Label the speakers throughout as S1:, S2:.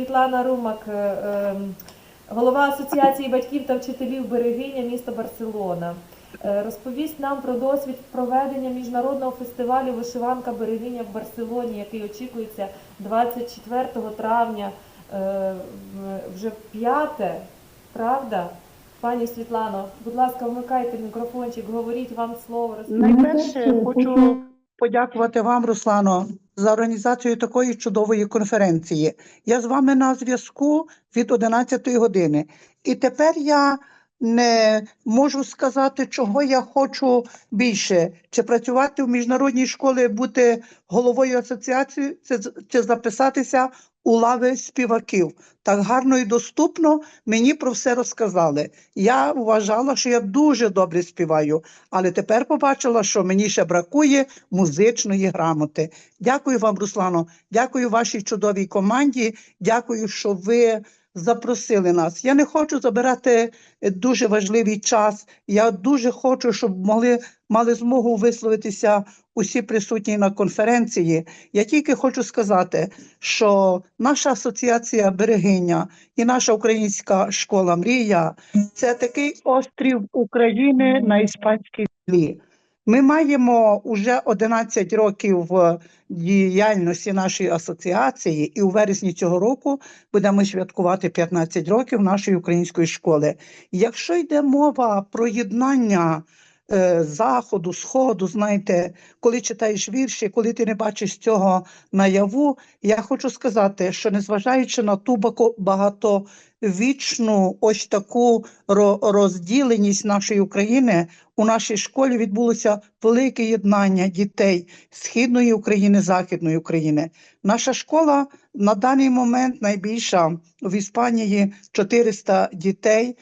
S1: Світлана Румак, е, е, голова Асоціації батьків та вчителів Берегиня міста Барселона. Е, Розповість нам про досвід проведення міжнародного фестивалю Вишиванка Берегиня в Барселоні, який очікується 24 травня, е, вже п'яте, правда? Пані Світлано, будь ласка, вмикайте мікрофончик, говоріть вам слово.
S2: Найперше хочу подякувати вам, Руслано, за організацію такої чудової конференції. Я з вами на зв'язку від 11 години. І тепер я не можу сказати, чого я хочу більше: чи працювати в міжнародній школі, бути головою асоціації, чи, записатися у лави співаків. Так гарно і доступно мені про все розказали. Я вважала, що я дуже добре співаю, але тепер побачила, що мені ще бракує музичної грамоти. Дякую вам, Руслано. Дякую вашій чудовій команді. Дякую, що ви запросили нас. Я не хочу забирати е, дуже важливий час. Я дуже хочу, щоб могли мали змогу висловитися усі присутні на конференції. Я тільки хочу сказати, що наша асоціація берегиня і наша українська школа Мрія це такий острів України на іспанській землі. Ми маємо уже 11 років діяльності нашої асоціації, і у вересні цього року будемо святкувати 15 років нашої української школи. Якщо йде мова про єднання заходу, сходу, знаєте, коли читаєш вірші, коли ти не бачиш цього наяву, я хочу сказати, що незважаючи на ту багатовічну ось таку розділеність нашої України, у нашій школі відбулося велике єднання дітей Східної України, Західної України. Наша школа на даний момент найбільша в Іспанії 400 дітей.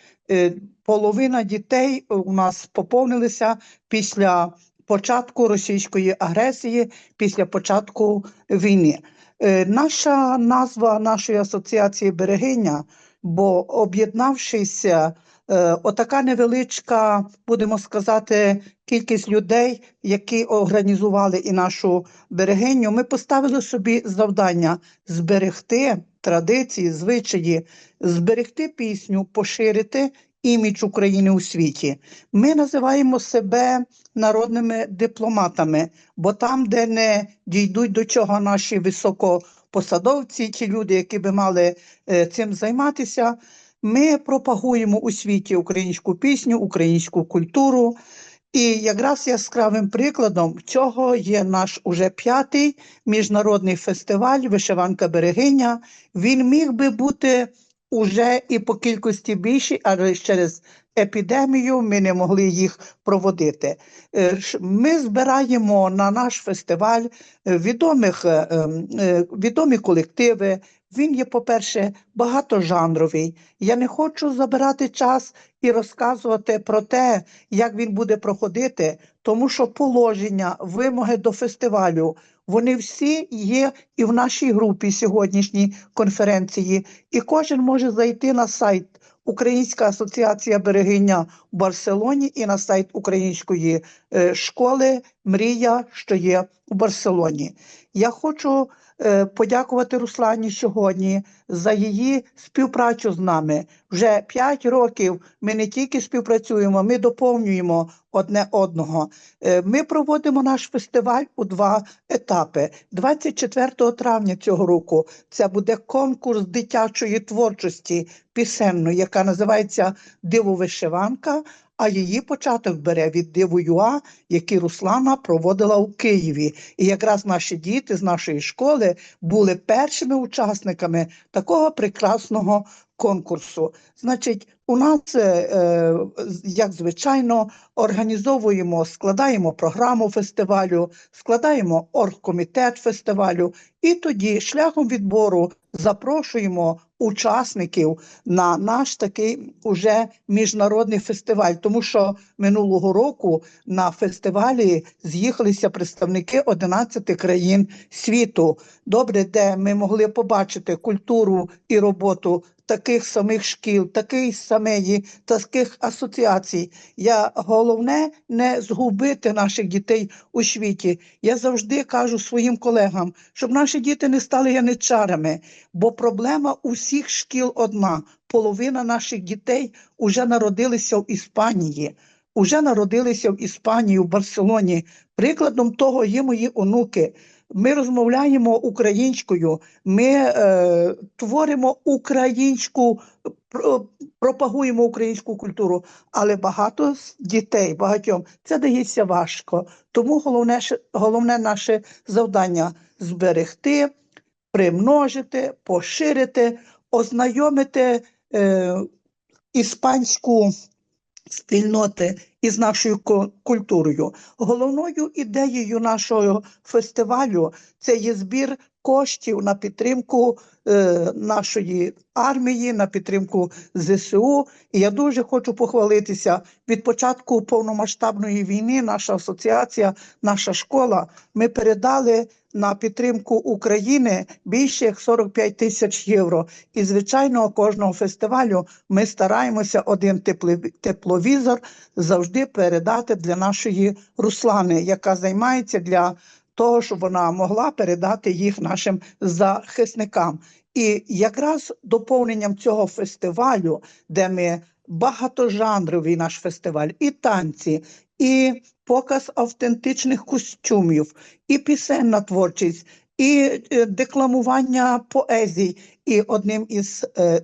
S2: Половина дітей у нас поповнилися після початку російської агресії, після початку війни. Е, Наша назва нашої асоціації Берегиня, бо об'єднавшися, е, отака невеличка, будемо сказати, кількість людей, які організували і нашу берегиню, ми поставили собі завдання зберегти традиції, звичаї, зберегти пісню, поширити імідж України у світі. Ми називаємо себе народними дипломатами, бо там, де не дійдуть до чого наші високопосадовці, ті люди, які би мали е, цим займатися, ми пропагуємо у світі українську пісню, українську культуру. І якраз яскравим прикладом цього є наш уже п'ятий міжнародний фестиваль Вишиванка Берегиня. Він міг би бути уже і по кількості більші, але через епідемію ми не могли їх проводити. Е, Ми збираємо на наш фестиваль е, відомих, е, відомі колективи. Він є, по-перше, багатожанровий. Я не хочу забирати час і розказувати про те, як він буде проходити, тому що положення, вимоги до фестивалю, вони всі є і в нашій групі сьогоднішній конференції, і кожен може зайти на сайт Українська асоціація берегиня в Барселоні і на сайт української е, школи Мрія, що є у Барселоні. Я хочу подякувати Руслані сьогодні за її співпрацю з нами. Вже 5 років ми не тільки співпрацюємо, ми доповнюємо одне одного. Е, Ми проводимо наш фестиваль у два етапи. 24 травня цього року це буде конкурс дитячої творчості пісенної, яка називається Дивовишиванка. А її початок бере від Диву ЮА, який Руслана проводила у Києві. І якраз наші діти з нашої школи були першими учасниками такого прекрасного конкурсу. Значить, у нас, е, е, як звичайно, організовуємо, складаємо програму фестивалю, складаємо оргкомітет фестивалю, і тоді шляхом відбору запрошуємо учасників на наш такий уже міжнародний фестиваль, тому що минулого року на фестивалі з'їхалися представники 11 країн світу. Добре, де ми могли побачити культуру і роботу таких самих шкіл, такої самої, таких асоціацій. Я головне не згубити наших дітей у світі. Я завжди кажу своїм колегам, щоб наші діти не стали яничарами, бо проблема усіх шкіл одна. Половина наших дітей вже народилися в Іспанії. Уже народилися в Іспанії, в Барселоні. Прикладом того є мої онуки. Ми розмовляємо українською, ми е, творимо українську, про- пропагуємо українську культуру, але багато дітей, багатьом це дається важко. Тому головне, головне наше завдання зберегти, примножити, поширити, ознайомити е, іспанську спільноти із нашою культурою. Головною ідеєю нашого фестивалю це є збір коштів на підтримку е, нашої армії, на підтримку ЗСУ. І я дуже хочу похвалитися від початку повномасштабної війни. Наша асоціація, наша школа. Ми передали на підтримку України більше як 45 тисяч євро. І звичайно, кожного фестивалю ми стараємося один тепловізор завжди передати для нашої Руслани, яка займається для того, щоб вона могла передати їх нашим захисникам. І якраз доповненням цього фестивалю, де ми багатожанровий наш фестиваль, і танці, і показ автентичних костюмів, і пісенна творчість, і е, декламування поезій. І одним із е,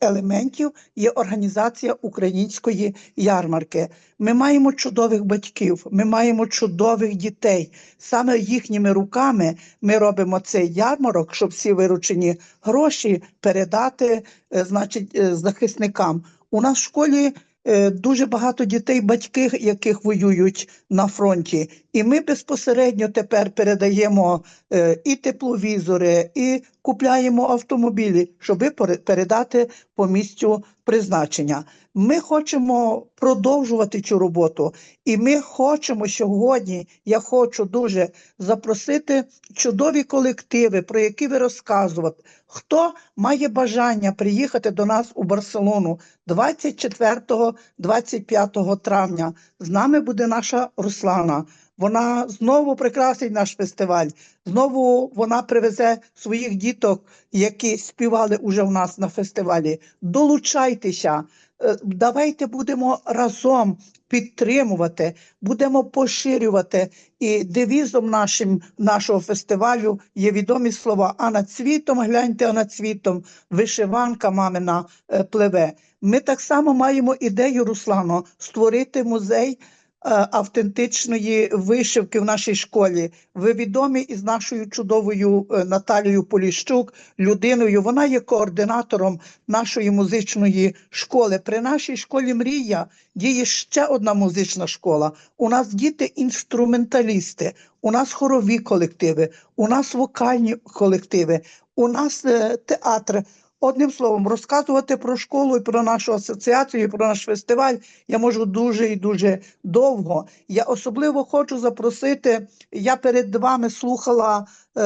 S2: елементів є організація української ярмарки. Ми маємо чудових батьків, ми маємо чудових дітей. Саме їхніми руками ми робимо цей ярмарок, щоб всі виручені гроші передати, е, значить, е, захисникам. У нас в школі е, дуже багато дітей, батьки, яких воюють на фронті, і ми безпосередньо тепер передаємо е, і тепловізори, і купляємо автомобілі, щоб пере- передати по місцю призначення. Ми хочемо продовжувати цю роботу, і ми хочемо сьогодні. Я хочу дуже запросити чудові колективи, про які ви розказувати. Хто має бажання приїхати до нас у Барселону 24-25 травня? З нами буде наша Руслана. Вона знову прикрасить наш фестиваль. Знову вона привезе своїх діток, які співали уже в нас на фестивалі. Долучайтеся, Е, давайте будемо разом підтримувати, будемо поширювати. І девізом нашим нашого фестивалю є відомі слова: а над світом, гляньте, а над світом, вишиванка мамина е, пливе. Ми так само маємо ідею, Руслано, створити музей автентичної вишивки в нашій школі. Ви відомі із нашою чудовою е, Наталією Поліщук, людиною. Вона є координатором нашої музичної школи. При нашій школі Мрія діє ще одна музична школа. У нас діти інструменталісти, у нас хорові колективи, у нас вокальні колективи, у нас е, театр. Одним словом, розказувати про школу і про нашу асоціацію, і про наш фестиваль я можу дуже і дуже довго. Я особливо хочу запросити. Я перед вами слухала е,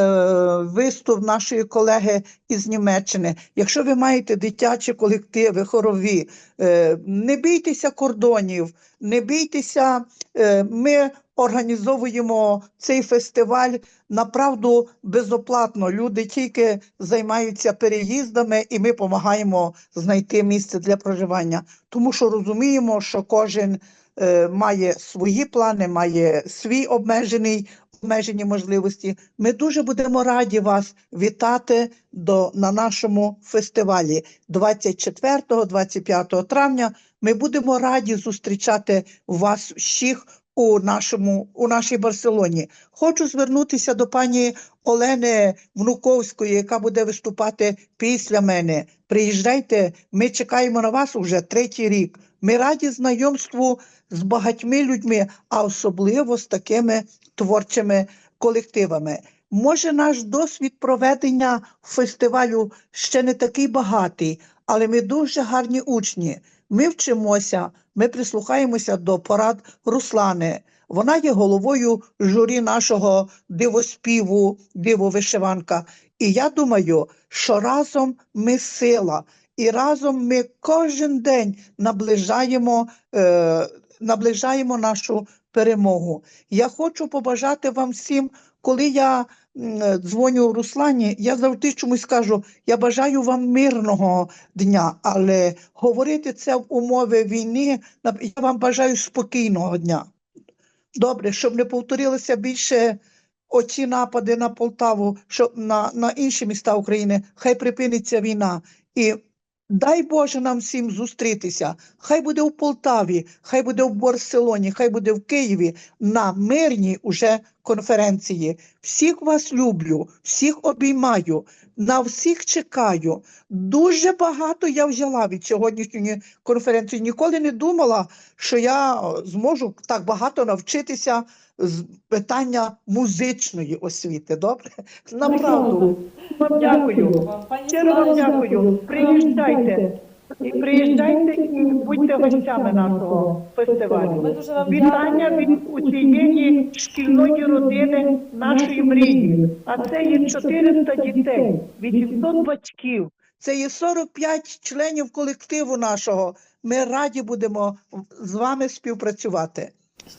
S2: виступ нашої колеги із Німеччини. Якщо ви маєте дитячі колективи, хорові, е, не бійтеся кордонів, не бійтеся. Е, ми організовуємо цей фестиваль направду безоплатно. Люди тільки займаються переїздами, і ми допомагаємо знайти місце для проживання, тому що розуміємо, що кожен е, має свої плани, має свій обмежений. Обмежені можливості. Ми дуже будемо раді вас вітати до, на нашому фестивалі 24-25 травня. Ми будемо раді зустрічати вас всіх у нашому у нашій Барселоні. Хочу звернутися до пані Олени Внуковської, яка буде виступати після мене. Приїжджайте, ми чекаємо на вас уже третій рік. Ми раді знайомству з багатьми людьми, а особливо з такими творчими колективами. Може, наш досвід проведення фестивалю ще не такий багатий, але ми дуже гарні учні. Ми вчимося, ми прислухаємося до порад Руслани. Вона є головою журі нашого дивоспіву, дивовишиванка. І я думаю, що разом ми сила. і разом ми кожен день наближаємо, е, наближаємо нашу перемогу. Я хочу побажати вам всім, коли я е, дзвоню Руслані, я завжди чомусь кажу, я бажаю вам мирного дня, але говорити це в умови війни, я вам бажаю спокійного дня. Добре, щоб не повторилися більше оці напади на Полтаву, щоб на, на інші міста України, хай припиниться війна. І дай Боже нам всім зустрітися. Хай буде в Полтаві, хай буде в Барселоні, хай буде в Києві на мирній уже конференції. Всіх вас люблю, всіх обіймаю, на всіх чекаю. Дуже багато я взяла від сьогоднішньої конференції. Ніколи не думала, що я зможу так багато навчитися з питання музичної освіти. Добре? Направду.
S3: Дякую.
S1: Вам
S3: дякую. Приїжджайте. І Приїжджайте і будьте гостями нашого
S1: Ми
S3: фестивалю.
S1: дуже вам
S3: Вітання від усієї шкільної родини нашої мрії. А це є 400 дітей, 800 батьків.
S2: Це є 45 членів колективу нашого. Ми раді будемо з вами співпрацювати.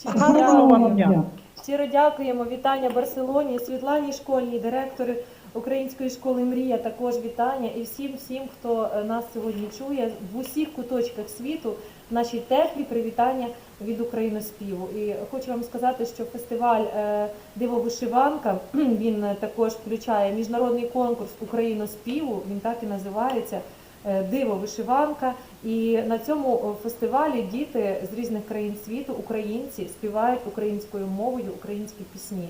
S3: Гарного вам дня.
S1: Щиро дякуємо. Вітання Барселоні, Світлані Школьній, директори Української школи Мрія. Також вітання і всім, всім, хто е, нас сьогодні чує в усіх куточках світу. Наші теплі привітання від Україноспіву. І хочу вам сказати, що фестиваль е, Диво вишиванка він е, також включає міжнародний конкурс Україноспіву. Він так і називається. Диво вишиванка, і на цьому фестивалі діти з різних країн світу, українці, співають українською мовою українські пісні.